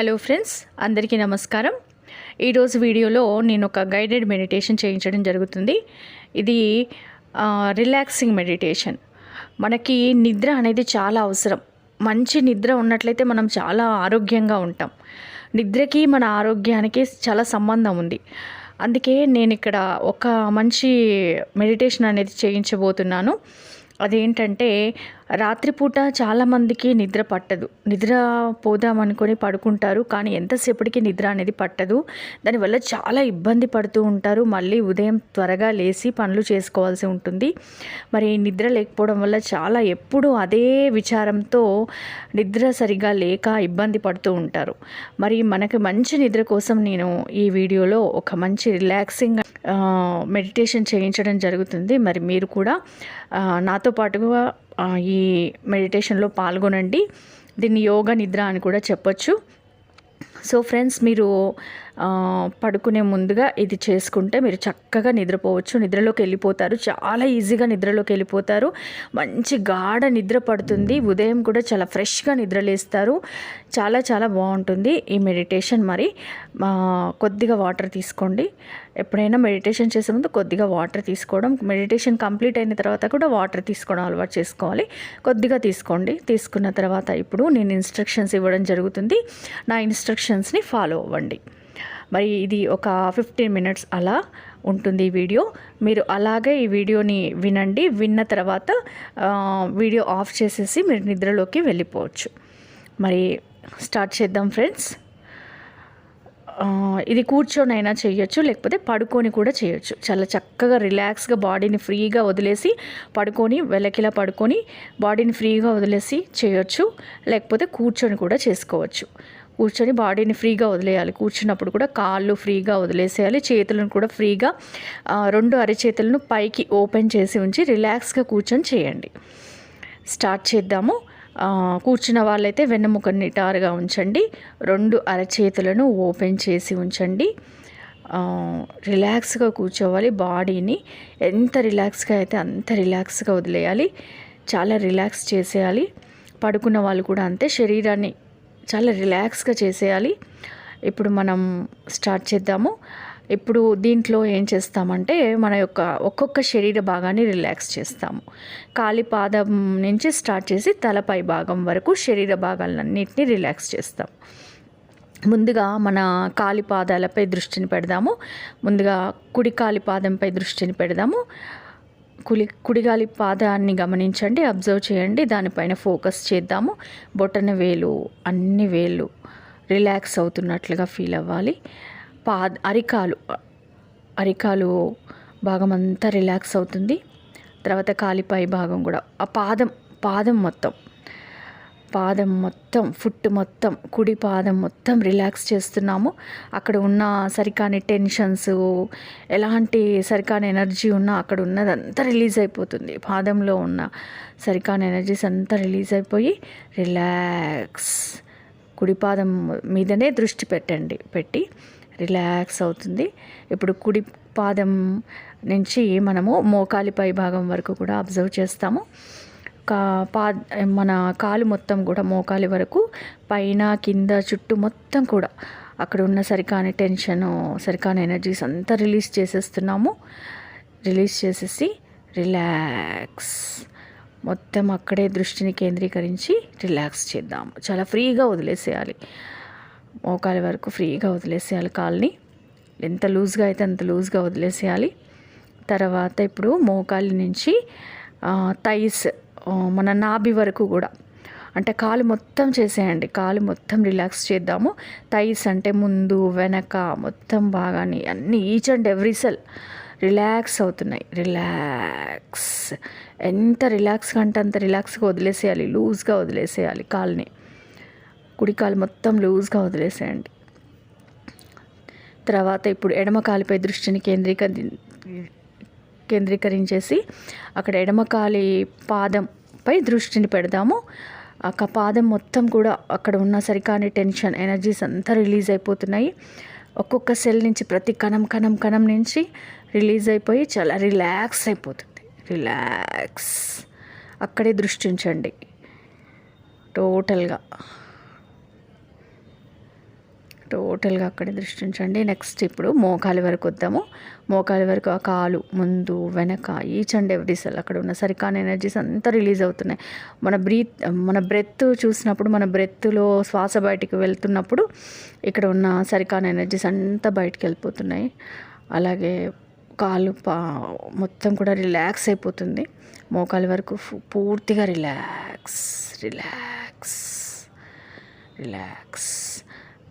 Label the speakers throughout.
Speaker 1: Hello friends అందరికీ నమస్కారం. ఈరోజు వీడియోలో నేను ఒక గైడెడ్ మెడిటేషన్ చేయించడం జరుగుతుంది. ఇది రిలాక్సింగ్ మెడిటేషన్. మనకి నిద్ర అనేది చాలా అవసరం. మంచి నిద్ర ఉన్నట్లయితే మనం చాలా ఆరోగ్యంగా ఉంటాం. నిద్రకి మన ఆరోగ్యానికి చాలా సంబంధం ఉంది. అందుకే నేను ఇక్కడ ఒక మంచి మెడిటేషన్ అనేది చేయించబోతున్నాను. అదేంటంటే రాత్రిపూట చాలామందికి నిద్ర పట్టదు. నిద్ర పోదామనుకొని పడుకుంటారు కానీ ఎంతసేపటికి నిద్ర అనేది పట్టదు. దానివల్ల చాలా ఇబ్బంది పడుతూ ఉంటారు. మళ్ళీ ఉదయం త్వరగా లేచి పనులు చేసుకోవాల్సి ఉంటుంది. మరి నిద్ర లేకపోవడం వల్ల చాలా ఎప్పుడూ అదే విచారంతో నిద్ర సరిగా లేక ఇబ్బంది పడుతూ ఉంటారు. మరి మనకి మంచి నిద్ర కోసం నేను ఈ వీడియోలో ఒక మంచి రిలాక్సింగ్ మెడిటేషన్ చేయించడం జరుగుతుంది. మరి మీరు కూడా నాతో పాటుగా ఈ మెడిటేషన్లో పాల్గొనండి. దీన్ని యోగా నిద్ర అని కూడా చెప్పొచ్చు. సో ఫ్రెండ్స్ మీరు పడుకునే ముందుగా ఇది చేసుకుంటే మీరు చక్కగా నిద్రపోవచ్చు. నిద్రలోకి వెళ్ళిపోతారు. చాలా ఈజీగా నిద్రలోకి వెళ్ళిపోతారు. మంచి గాఢ నిద్ర పడుతుంది. ఉదయం కూడా చాలా ఫ్రెష్గా నిద్రలేస్తారు. చాలా చాలా బాగుంటుంది. ఈ మెడిటేషన్ మరి కొద్దిగా వాటర్ తీసుకోండి. ఎప్పుడైనా మెడిటేషన్ చేసే ముందు కొద్దిగా వాటర్ తీసుకోవడం మెడిటేషన్ కంప్లీట్ అయిన తర్వాత కూడా వాటర్ తీసుకోవడం అలవాటు చేసుకోవాలి. కొద్దిగా తీసుకోండి. తీసుకున్న తర్వాత ఇప్పుడు నేను ఇన్స్ట్రక్షన్స్ ఇవ్వడం జరుగుతుంది. నా ఇన్స్ట్రక్షన్స్ని ఫాలో అవ్వండి. మరి ఇది ఒక ఫిఫ్టీన్ మినిట్స్ అలా ఉంటుంది ఈ వీడియో. మీరు అలాగే ఈ వీడియోని వినండి. విన్న తర్వాత వీడియో ఆఫ్ చేసేసి మీరు నిద్రలోకి వెళ్ళిపోవచ్చు. మరి స్టార్ట్ చేద్దాం ఫ్రెండ్స్. ఇది కూర్చొని అయినా చేయొచ్చు లేకపోతే పడుకొని కూడా చేయొచ్చు. చాలా చక్కగా రిలాక్స్గా బాడీని ఫ్రీగా వదిలేసి పడుకొని వెలకిలా పడుకొని బాడీని ఫ్రీగా వదిలేసి చేయొచ్చు లేకపోతే కూర్చొని కూడా చేసుకోవచ్చు. కూర్చొని బాడీని ఫ్రీగా వదిలేయాలి. కూర్చున్నప్పుడు కూడా కాళ్ళు ఫ్రీగా వదిలేసేయాలి. చేతులను కూడా ఫ్రీగా రెండు అరిచేతులను పైకి ఓపెన్ చేసి ఉంచి రిలాక్స్గా కూర్చొని చేయండి. స్టార్ట్ చేద్దాము. కూర్చున్న వాళ్ళైతే వెన్నెముక నిటారుగా ఉంచండి. రెండు అరచేతులను ఓపెన్ చేసి ఉంచండి. రిలాక్స్గా కూర్చోవాలి బాడీని. ఎంత రిలాక్స్గా అయితే అంత రిలాక్స్గా వదిలేయాలి. చాలా రిలాక్స్ చేసేయాలి. పడుకున్న వాళ్ళు కూడా అంతే. శరీరాన్ని చాలా రిలాక్స్గా చేసేయాలి. ఇప్పుడు మనం స్టార్ట్ చేద్దాము. ఇప్పుడు దీంట్లో ఏం చేస్తామంటే మన యొక్క ఒక్కొక్క శరీర భాగాన్ని రిలాక్స్ చేస్తాము. కాలి పాదం నుంచి స్టార్ట్ చేసి తలపై భాగం వరకు శరీర భాగాలన్నింటినీ రిలాక్స్ చేస్తాం ముందుగా మన కాలి పాదాలపై దృష్టిని పెడదాము. ముందుగా కుడి కాలి పాదంపై దృష్టిని పెడదాము. కులి కుడిగాలి పాదాన్ని గమనించండి అబ్జర్వ్ చేయండి దానిపైన ఫోకస్ చేద్దాము. బొటన వేలు అన్ని వేళ్ళు రిలాక్స్ అవుతున్నట్లుగా ఫీల్ అవ్వాలి. పా అరికాలు అరికాలు భాగం అంతా రిలాక్స్ అవుతుంది. తర్వాత కాలిపై భాగం కూడా ఆ పాదం పాదం మొత్తం పాదం మొత్తం ఫుట్ మొత్తం కుడి పాదం మొత్తం రిలాక్స్ చేస్తున్నాము. అక్కడ ఉన్న సరికాని టెన్షన్స్ ఎలాంటి సరికాని ఎనర్జీ ఉన్నా అక్కడ ఉన్నదంతా రిలీజ్ అయిపోతుంది. పాదంలో ఉన్న సరికాని ఎనర్జీస్ అంతా రిలీజ్ అయిపోయి రిలాక్స్ కుడి పాదం మీదనే దృష్టి పెట్టండి పెట్టి రిలాక్స్ అవుతుంది. ఇప్పుడు కుడి పాదం నుంచి మనము మోకాలి పై భాగం వరకు కూడా అబ్జర్వ్ చేస్తాము. కా పా మన కాలు మొత్తం కూడా మోకాలి వరకు పైన కింద చుట్టూ మొత్తం కూడా అక్కడ ఉన్న సరికాని టెన్షన్ సరికాని ఎనర్జీస్ అంతా రిలీజ్ చేసేస్తున్నాము. రిలీజ్ చేసేసి రిలాక్స్. మొత్తం అక్కడే దృష్టిని కేంద్రీకరించి రిలాక్స్ చేద్దాము చాలా ఫ్రీగా వదిలేసేయాలి. మోకాలి వరకు ఫ్రీగా వదిలేసేయాలి కాల్ని. ఎంత లూజ్గా అయితే అంత లూజ్గా వదిలేసేయాలి. తర్వాత ఇప్పుడు మోకాలి నుంచి థైస్ మన నాభి వరకు కూడా. అంటే కాలు మొత్తం చేసేయండి. కాలు మొత్తం రిలాక్స్ చేద్దాము. థైస్ అంటే ముందు వెనక మొత్తం బాగాని అన్ని each and every cell relax అవుతున్నాయి. రిలాక్స్ ఎంత రిలాక్స్గా అంటే అంత రిలాక్స్గా వదిలేసేయాలి. లూజ్గా వదిలేసేయాలి కాల్ని. కుడి కాలు మొత్తం లూజ్గా వదిలేసేయండి. తర్వాత ఇప్పుడు ఎడమ కాలుపై దృష్టిని కేంద్రీకరి కేంద్రీకరించేసి అక్కడ ఎడమ కాలి పై దృష్టిని పెడదాము. ఆ కపాదం పాదం మొత్తం కూడా అక్కడ ఉన్న సరికాని టెన్షన్ ఎనర్జీస్ అంతా రిలీజ్ అయిపోతున్నాయి. ఒక్కొక్క సెల్ నుంచి ప్రతి కణం కణం కణం నుంచి రిలీజ్ అయిపోయి చాలా రిలాక్స్ అయిపోతుంది. రిలాక్స్. అక్కడే దృష్టి ఉంచండి టోటల్గా. టోటల్గా అక్కడే దృష్టి ఉంచండి నెక్స్ట్ ఇప్పుడు మోకాలి వరకు వద్దాము. మోకాలి వరకు ఆ కాలు ముందు వెనక ఈచ్ అండ్ ఎవ్రీ సెల్ అక్కడ ఉన్న సరికాని ఎనర్జీస్ అంతా రిలీజ్ అవుతున్నాయి. మన బ్రీత్ మన బ్రెత్ చూసినప్పుడు మన బ్రెత్లో శ్వాస బయటికి వెళ్తున్నప్పుడు ఇక్కడ ఉన్న సరికాన ఎనర్జీస్ అంతా బయటికి వెళ్ళిపోతున్నాయి. అలాగే కాలు పా మొత్తం కూడా రిలాక్స్ అయిపోతుంది. మోకాలి వరకు పూర్తిగా రిలాక్స్ రిలాక్స్ రిలాక్స్.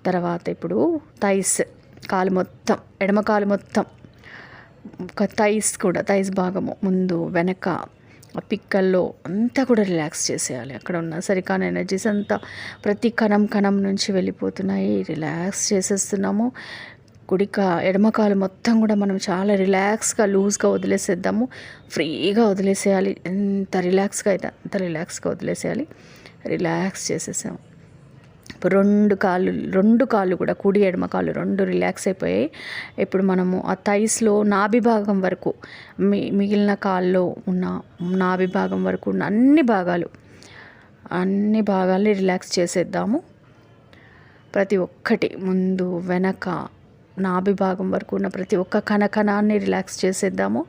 Speaker 1: తర్వాత ఇప్పుడు థైస్ కాలు మొత్తం ఎడమ కాలు మొత్తం. ఒక థైస్ కూడా థైస్ భాగము ముందు వెనక ఆ పిక్కల్లో అంతా కూడా రిలాక్స్ చేసేయాలి. అక్కడ ఉన్న సరికాన ఎనర్జీస్ అంతా ప్రతి కణం కణం నుంచి వెళ్ళిపోతున్నాయి. రిలాక్స్ చేసేస్తున్నాము. కుడిక ఎడమకాలు మొత్తం కూడా మనం చాలా రిలాక్స్గా లూజ్గా వదిలేసేద్దాము. ఫ్రీగా వదిలేసేయాలి. ఎంత రిలాక్స్గా అయితే అంత రిలాక్స్గా వదిలేసేయాలి. రిలాక్స్ చేసేసాము. రెండు కాళ్ళు రెండు కాళ్ళు కూడా కుడి ఎడమ కాళ్ళు రెండు రిలాక్స్ అయిపోయాయి. ఇప్పుడు మనము ఆ థైస్లో నాభి భాగం వరకు మి మిగిలిన కాల్లో ఉన్న నాభి భాగం వరకు ఉన్న అన్ని భాగాలు అన్ని భాగాల్ని రిలాక్స్ చేసేద్దాము. ప్రతి ఒక్కటి ముందు వెనక నాభి భాగం వరకు ఉన్న ప్రతి ఒక్క కణ కణాన్ని రిలాక్స్ చేసేద్దాము.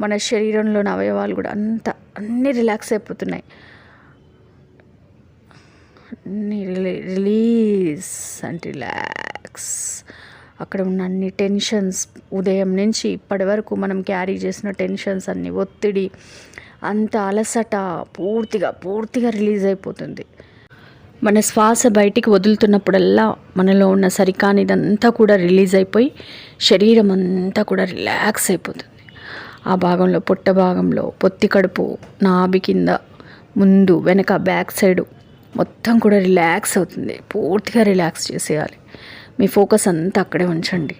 Speaker 1: మన శరీరంలోని అవయవాలు కూడా అంత అన్నీ రిలాక్స్ అయిపోతున్నాయి. అన్ని రిలీ రిలీజ్ అండ్ రిలాక్స్. అక్కడ ఉన్న అన్ని టెన్షన్స్ ఉదయం నుంచి ఇప్పటి వరకు మనం క్యారీ చేసిన టెన్షన్స్ అన్ని ఒత్తిడి అంత అలసట పూర్తిగా పూర్తిగా రిలీజ్ అయిపోతుంది. మన శ్వాస బయటికి వదులుతున్నప్పుడల్లా మనలో ఉన్న సరికానిదంతా కూడా రిలీజ్ అయిపోయి శరీరం అంతా కూడా రిలాక్స్ అయిపోతుంది. ఆ భాగంలో పొట్ట భాగంలో పొత్తి కడుపు నాభి కింద ముందు వెనక బ్యాక్ సైడు మొత్తం కూడా రిలాక్స్ అవుతుంది. పూర్తిగా రిలాక్స్ చేసేయాలి. మీ ఫోకస్ అంతా అక్కడే ఉంచండి.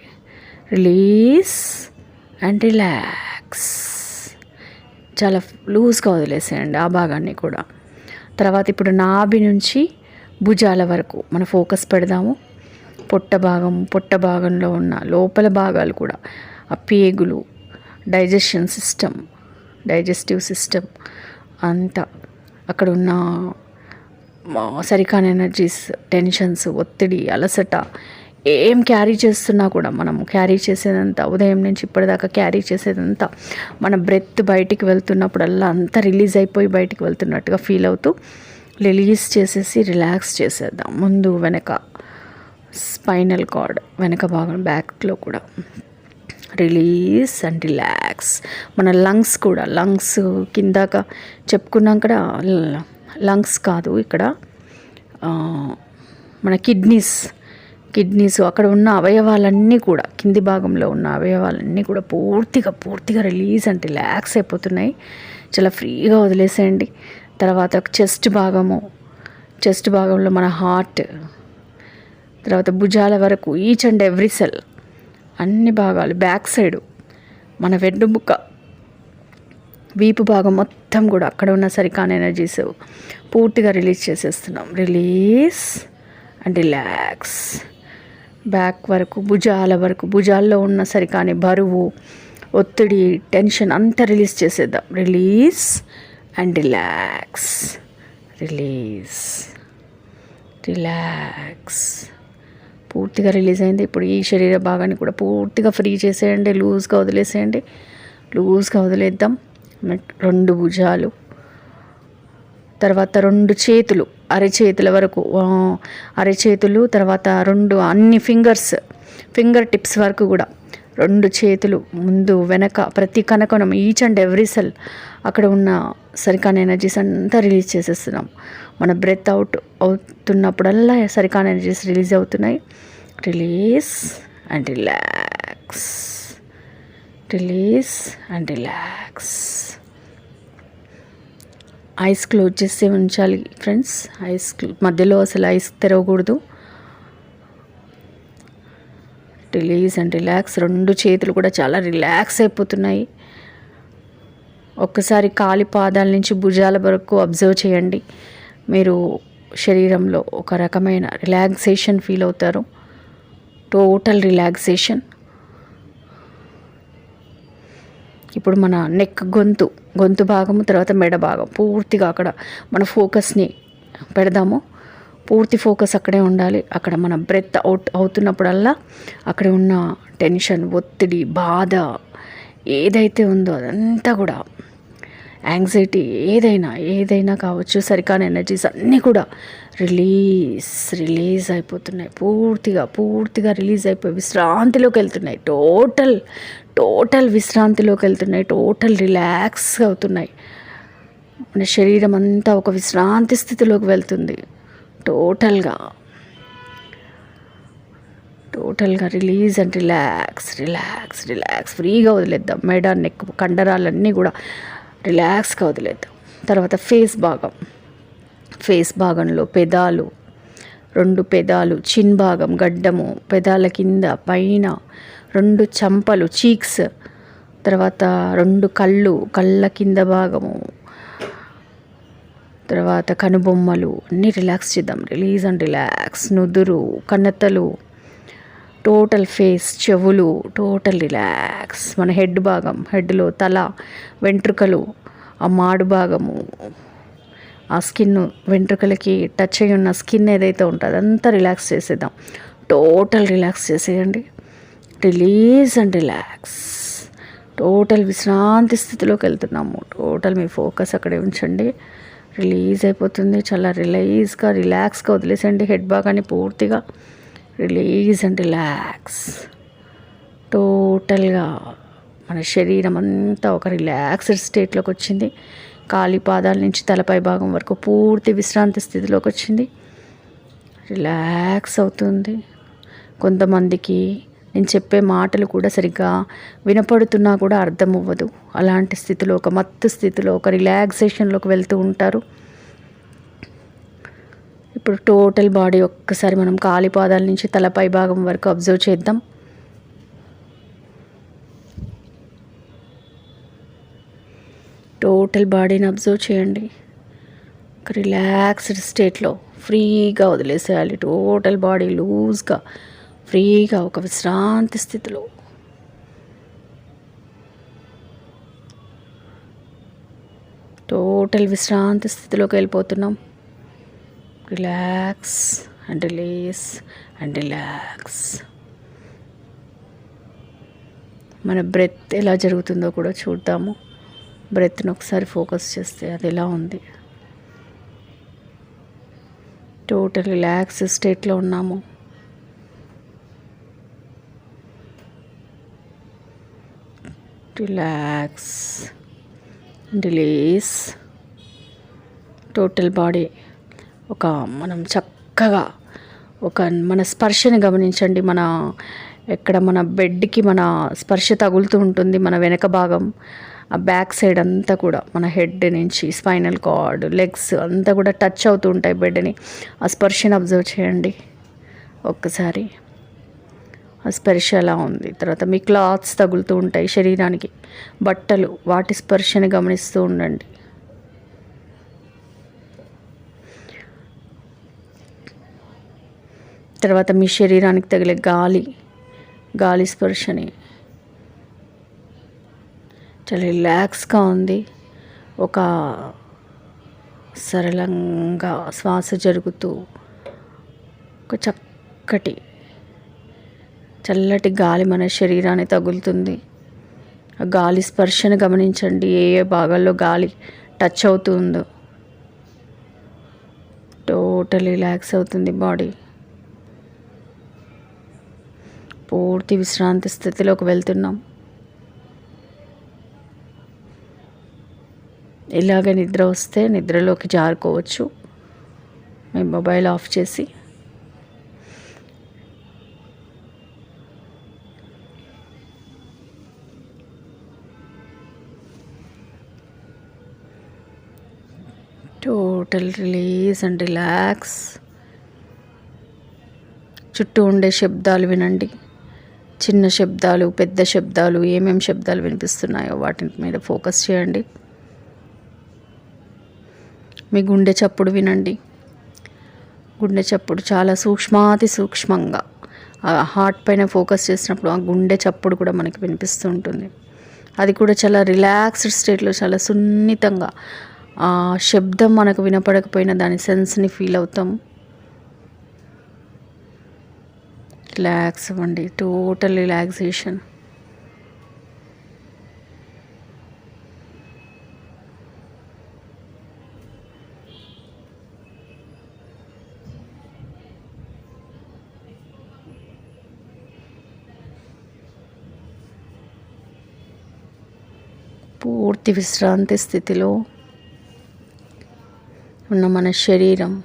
Speaker 1: రిలీజ్ అండ్ రిలాక్స్ చాలా లూజ్గా వదిలేసేయండి ఆ భాగాన్ని కూడా. తర్వాత ఇప్పుడు నాభి నుంచి భుజాల వరకు మన ఫోకస్ పెడదాము. పొట్ట భాగం పొట్ట భాగంలో ఉన్న లోపల భాగాలు కూడా ఆ పేగులు డైజెషన్ సిస్టమ్ డైజెస్టివ్ సిస్టమ్ అంతా అక్కడ ఉన్న సరికాని ఎనర్జీస్ టెన్షన్స్ ఒత్తిడి అలసట ఏం క్యారీ చేస్తున్నా కూడా మనం క్యారీ చేసేదంతా ఉదయం నుంచి ఇప్పటిదాకా క్యారీ చేసేదంతా మన బ్రెత్ బయటికి వెళ్తున్నప్పుడల్లా అంతా రిలీజ్ అయిపోయి బయటికి వెళ్తున్నట్టుగా ఫీల్ అవుతూ రిలీజ్ చేసేసి రిలాక్స్ చేసేద్దాం. ముందు వెనక స్పైనల్ కార్డ్ వెనక భాగం బ్యాక్లో కూడా రిలీజ్ అండ్ రిలాక్స్ మన లంగ్స్ కూడా లంగ్స్ కిందాక చెప్పుకున్నాం కదా లంగ్స్ కాదు ఇక్కడ. మన కిడ్నీస్ కిడ్నీస్ అక్కడ ఉన్న అవయవాలన్నీ కూడా కింది భాగంలో ఉన్న అవయవాలన్నీ కూడా పూర్తిగా పూర్తిగా రిలీజ్ అండ్ రిలాక్స్ అయిపోతున్నాయి. చాలా ఫ్రీగా వదిలేసేయండి. తర్వాత చెస్ట్ భాగము చెస్ట్ భాగంలో మన హార్ట్ తర్వాత భుజాల వరకు ఈచ్ అండ్ ఎవ్రీ సెల్ అన్ని భాగాలు బ్యాక్ సైడు మన వెన్నుముక్క వీపు భాగం మొత్తం కూడా అక్కడ ఉన్న సరికాన్ ఎనర్జీస్ పూర్తిగా రిలీజ్ చేసేస్తున్నాం. రిలీజ్ అండ్ రిలాక్స్ బ్యాక్ వరకు భుజాల వరకు భుజాల్లో ఉన్న సరికాని బరువు ఒత్తిడి టెన్షన్ అంతా రిలీజ్ చేసేద్దాం. Release and relax release relax పూర్తిగా రిలీజ్ అయింది. ఇప్పుడు ఈ శరీర భాగాన్ని కూడా పూర్తిగా ఫ్రీ చేసేయండి. లూజ్గా వదిలేసేయండి. లూజ్గా వదిలేద్దాం. రెండు భుజాలు. తర్వాత రెండు చేతులు అరచేతుల వరకు అరచేతులు తర్వాత రెండు అన్ని ఫింగర్స్ ఫింగర్ టిప్స్ వరకు కూడా. రెండు చేతులు ముందు వెనక ప్రతి కనకనం ఈచ్ అండ్ ఎవ్రీ సెల్ అక్కడ ఉన్న సరికాన ఎనర్జీస్ అంతా రిలీజ్ చేసేస్తున్నాం. మన బ్రెత్ అవుట్ అవుతున్నప్పుడల్లా సరికాన ఎనర్జీస్ రిలీజ్ అవుతున్నాయి. Release and relax release and relax eyes close చేసి ఉంచాలి ఫ్రెండ్స్ ఐస్ మధ్యలో అసలు ఐస్ తెరవకూడదు. రిలీజ్ అండ్ రిలాక్స్ రెండు చేతులు కూడా చాలా రిలాక్స్ అయిపోతున్నాయి. ఒక్కసారి కాలి పాదాల నుంచి భుజాల వరకు అబ్జర్వ్ చేయండి. మీరు శరీరంలో ఒక రకమైన రిలాక్సేషన్ ఫీల్ అవుతారు. టోటల్ రిలాక్సేషన్ ఇప్పుడు మన నెక్ గొంతు గొంతు భాగము తర్వాత మెడ భాగం. పూర్తిగా అక్కడ మన ఫోకస్ని పెడదాము. పూర్తి ఫోకస్ అక్కడే ఉండాలి. అక్కడ మన బ్రెత్ అవుట్ అవుతున్నప్పుడల్లా అక్కడ ఉన్న టెన్షన్ ఒత్తిడి బాధ ఏదైతే ఉందో అదంతా కూడా యాంగ్జైటీ ఏదైనా ఏదైనా కావచ్చు సరికాని ఎనర్జీస్ అన్నీ కూడా రిలీజ్ రిలీజ్ అయిపోతున్నాయి. పూర్తిగా పూర్తిగా రిలీజ్ అయిపోయి విశ్రాంతిలోకి వెళ్తున్నాయి. టోటల్ టోటల్ విశ్రాంతిలోకి వెళ్తున్నాయి. టోటల్ రిలాక్స్ అవుతున్నాయి. మన శరీరం అంతా ఒక విశ్రాంతి స్థితిలోకి వెళ్తుంది. టోటల్గా. టోటల్గా release and relax relax relax. ఫ్రీగా వదిలేద్దాం. మెడ నెక్ కండరాలన్నీ కూడా రిలాక్స్గా వదిలేద్దాం. తర్వాత ఫేస్ భాగం. ఫేస్ భాగంలో పెదాలు రెండు పెదాలు చిన్ భాగం గడ్డము పెదాల కింద పైన రెండు చంపలు చీక్స్ తర్వాత రెండు కళ్ళు కళ్ళ కింద భాగము తర్వాత కనుబొమ్మలు అన్నీ రిలాక్స్ చేద్దాం. రిలీజ్ అండ్ రిలాక్స్ నుదురు కన్నతలు టోటల్ ఫేస్ చెవులు టోటల్ రిలాక్స్ మన హెడ్ భాగం హెడ్లో తల వెంట్రుకలు ఆ మాడు భాగము ఆ స్కిన్ వెంట్రుకలకి టచ్ అయ్యి ఉన్న స్కిన్ ఏదైతే ఉంటుందో అంతా రిలాక్స్ చేసేద్దాం. టోటల్ రిలాక్స్ చేసేయండి. రిలీజ్ అండ్ రిలాక్స్ టోటల్ విశ్రాంతి స్థితిలోకి వెళ్తున్నాము. టోటల్ మీ ఫోకస్ అక్కడే ఉంచండి. రిలీజ్ అయిపోతుంది. చాలా రిలీజ్గా రిలాక్స్గా వదిలేసండి హెడ్ భాగాన్ని పూర్తిగా రిలీజ్ అండ్ రిలాక్స్ టోటల్గా మన శరీరం అంతా ఒక రిలాక్స్డ్ స్టేట్లోకి వచ్చింది. కాలి పాదాల నుంచి తలపై భాగం వరకు పూర్తి విశ్రాంతి స్థితిలోకి వచ్చింది. రిలాక్స్ అవుతుంది. కొంతమందికి నేను చెప్పే మాటలు కూడా సరిగ్గా వినపడుతున్నా కూడా అర్థం అవ్వదు. అలాంటి స్థితిలో ఒక మత్తు స్థితిలో ఒక రిలాక్సేషన్లోకి వెళ్తూ ఉంటారు. ఇప్పుడు టోటల్ బాడీ ఒక్కసారి మనం కాలి పాదాల నుంచి తలపై భాగం వరకు అబ్జర్వ్ చేద్దాం. టోటల్ బాడీని అబ్జర్వ్ చేయండి. ఒక రిలాక్స్డ్ స్టేట్లో ఫ్రీగా వదిలేసేయాలి. టోటల్ బాడీ లూజ్గా ఫ్రీగా ఒక విశ్రాంతి స్థితిలో. టోటల్ విశ్రాంతి స్థితిలోకి వెళ్ళిపోతున్నాం. Relax and release and relax. మన బ్రెత్ ఎలా జరుగుతుందో కూడా చూద్దాము. బ్రెత్ని ఒకసారి ఫోకస్ చేస్తే అది ఎలా ఉంది? టోటల్ రిలాక్స్ స్టేట్లో ఉన్నాము. Relax release. టోటల్ బాడీ ఒక మనం చక్కగా ఒక మన స్పర్శని గమనించండి. మన ఎక్కడ మన బెడ్కి మన స్పర్శ తగులుతూ ఉంటుంది. మన వెనక భాగం. ఆ బ్యాక్ సైడ్ అంతా కూడా మన హెడ్ నుంచి స్పైనల్ కార్డ్ లెగ్స్ అంతా కూడా టచ్ అవుతూ ఉంటాయి బెడ్ని. ఆ స్పర్శని అబ్జర్వ్ చేయండి. ఒక్కసారి. ఆ స్పర్శ ఎలా ఉంది. తర్వాత మీ క్లాత్స్ తగులుతూ ఉంటాయి శరీరానికి. బట్టలు వాటి స్పర్శని గమనిస్తూ ఉండండి. తర్వాత మీ శరీరానికి తగిలే గాలి గాలి స్పర్శని చాలా రిలాక్స్గా ఉంది. ఒక సరళంగా శ్వాస జరుగుతూ ఒక చక్కటి చల్లటి గాలి మన శరీరాన్ని తగులుతుంది. ఆ గాలి స్పర్శను గమనించండి ఏ ఏ భాగాల్లో గాలి టచ్ అవుతుందో టోటల్ రిలాక్స్ అవుతుంది బాడీ పూర్తి విశ్రాంతి స్థితిలోకి వెళ్తున్నాం. ఇలాగ నిద్ర వస్తే నిద్రలోకి జారుకోవచ్చు. మీ మొబైల్ ఆఫ్ చేసి. Total release and relax. చుట్టూ ఉండే శబ్దాలు వినండి. చిన్న శబ్దాలు పెద్ద శబ్దాలు ఏమేమి శబ్దాలు వినిపిస్తున్నాయో వాటి మీద ఫోకస్ చేయండి. మీ గుండె చప్పుడు వినండి. గుండె చప్పుడు చాలా సూక్ష్మాతి సూక్ష్మంగా. హార్ట్ పైన ఫోకస్ చేసినప్పుడు ఆ గుండె చప్పుడు కూడా మనకి వినిపిస్తూ ఉంటుంది. అది కూడా చాలా రిలాక్స్డ్ స్టేట్లో చాలా సున్నితంగా. ఆ శబ్దం మనకు వినపడకపోయినా దాని సెన్స్ని ఫీల్ అవుతాం. రిలాక్స్ అవ్వండి. Total relaxation. పూర్తి విశ్రాంతి స్థితిలో ఉన్న మన శరీరం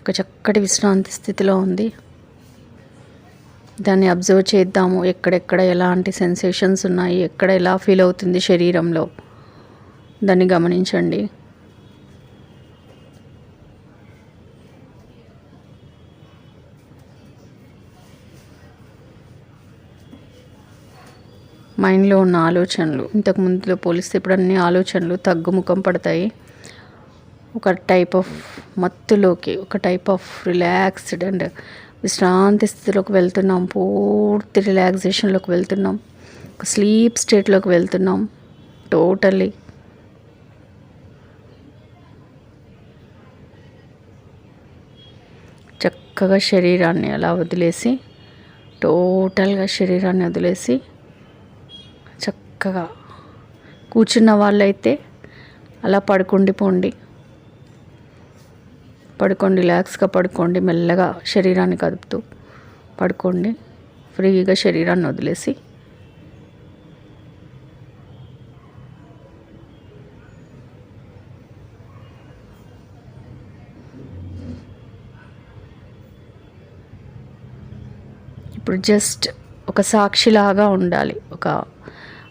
Speaker 1: ఒక చక్కటి విశ్రాంతి స్థితిలో ఉంది. దాన్ని అబ్జర్వ్ చేద్దాము. ఎక్కడెక్కడ ఎలాంటి సెన్సేషన్స్ ఉన్నాయి? ఎక్కడ ఎలా ఫీల్ అవుతుంది శరీరంలో? దాన్ని గమనించండి. మైండ్లో ఉన్న ఆలోచనలు ఇంతకు ముందులో పోలిస్తే ఇప్పుడు అన్ని ఆలోచనలు తగ్గుముఖం పడతాయి. ఒక టైప్ ఆఫ్ మత్తులోకి ఒక టైప్ ఆఫ్ రిలాక్స్డ్ అండ్ విశ్రాంతి స్థితిలోకి వెళ్తున్నాం పూర్తి రిలాక్సేషన్లోకి వెళ్తున్నాం ఒక స్లీప్ స్టేట్లోకి వెళ్తున్నాం టోటల్లీ. చక్కగా శరీరాన్ని అలా వదిలేసి టోటల్గా శరీరాన్ని వదిలేసి చక్కగా కూర్చున్న వాళ్ళైతే అలా పడుకుండిపోండి పడుకోండి రిలాక్స్గా పడుకోండి మెల్లగా శరీరాన్ని కదుపుతూ పడుకోండి. ఫ్రీగా శరీరాన్ని వదిలేసి. ఇప్పుడు జస్ట్ ఒక సాక్షిలాగా ఉండాలి ఒక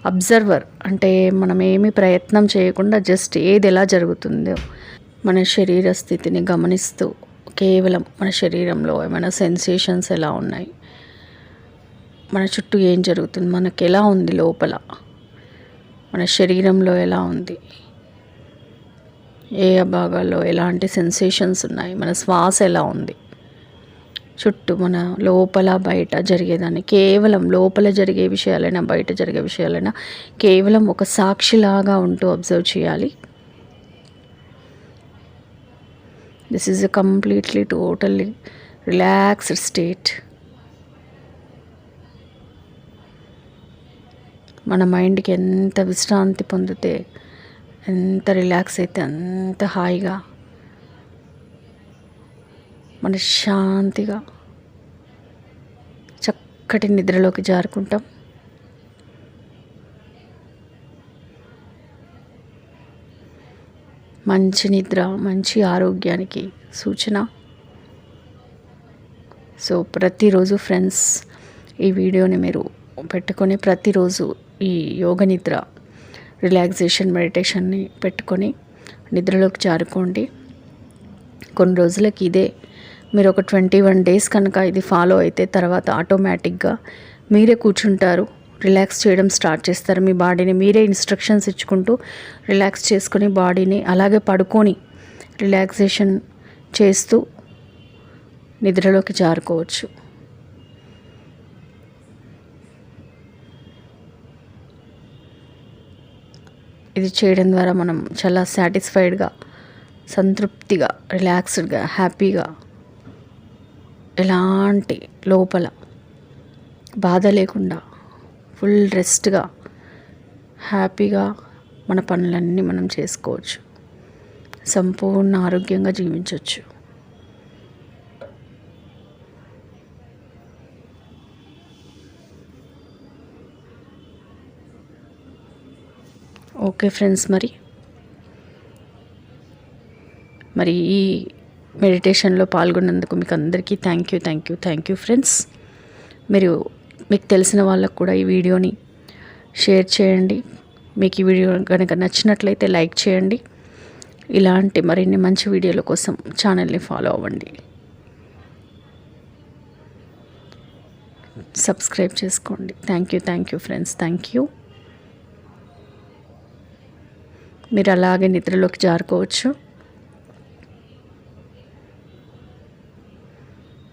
Speaker 1: అబ్జర్వర్ అంటే మనం ఏమి ప్రయత్నం చేయకుండా జస్ట్ ఏది ఎలా జరుగుతుందో మన శరీర స్థితిని గమనిస్తూ కేవలం మన శరీరంలో ఏమైనా సెన్సేషన్స్ ఎలా ఉన్నాయి? మన చుట్టూ ఏం జరుగుతుంది? మనకు ఎలా ఉంది లోపల? మన శరీరంలో ఎలా ఉంది? ఏ భాగాల్లో ఎలాంటి సెన్సేషన్స్ ఉన్నాయి? మన శ్వాస ఎలా ఉంది? చుట్టూ మన లోపల బయట జరిగేదాన్ని కేవలం లోపల జరిగే విషయాలైనా బయట జరిగే విషయాలైనా కేవలం ఒక సాక్షిలాగా ఉంటూ అబ్జర్వ్ చేయాలి. This is a completely totally relaxed state మన మైండ్కి ఎంత విశ్రాంతి పొందితే ఎంత రిలాక్స్ అయితే అంత హాయిగా మన శాంతిగా చక్కటి నిద్రలోకి జారుకుంటాం. మంచి నిద్ర మంచి ఆరోగ్యానికి సూచన. సో ప్రతిరోజు ఫ్రెండ్స్ ఈ వీడియోని మీరు పెట్టుకొని ప్రతిరోజు ఈ యోగ నిద్ర రిలాక్సేషన్ మెడిటేషన్ని పెట్టుకొని నిద్రలోకి జారుకోండి. కొన్ని రోజులకి ఇదే మీరు ఒక ట్వంటీ వన్ డేస్ కనుక ఇది ఫాలో అయితే తర్వాత ఆటోమేటిక్గా మీరే కూర్చుంటారు. రిలాక్స్ చేయడం స్టార్ట్ చేస్తారు. మీ బాడీని మీరే ఇన్స్ట్రక్షన్స్ ఇచ్చుకుంటూ రిలాక్స్ చేసుకొని బాడీని అలాగే పడుకొని రిలాక్సేషన్ చేస్తూ నిద్రలోకి జారుకోవచ్చు. ఇది చేయడం ద్వారా మనం చాలా సాటిస్ఫైడ్గా సంతృప్తిగా రిలాక్స్డ్గా హ్యాపీగా ఎలాంటి లోపల బాధ లేకుండా ఫుల్ రెస్ట్గా హ్యాపీగా మన పనులన్నీ మనం చేసుకోవచ్చు. సంపూర్ణ ఆరోగ్యంగా జీవించవచ్చు ఓకే ఫ్రెండ్స్ మరి. మరి ఈ మెడిటేషన్లో పాల్గొన్నందుకు మీకు అందరికీ thank you thank you thank you friends మీరు మీకు తెలిసిన వాళ్ళకు కూడా ఈ వీడియోని షేర్ చేయండి. మీకు ఈ వీడియో కనుక నచ్చినట్లయితే లైక్ చేయండి. ఇలాంటి మరిన్ని మంచి వీడియోల కోసం ఛానల్ని ఫాలో అవ్వండి. సబ్స్క్రైబ్ చేసుకోండి. Thank you thank you friends thank you మీరు అలాగే నిద్రలోకి జారుకోవచ్చు.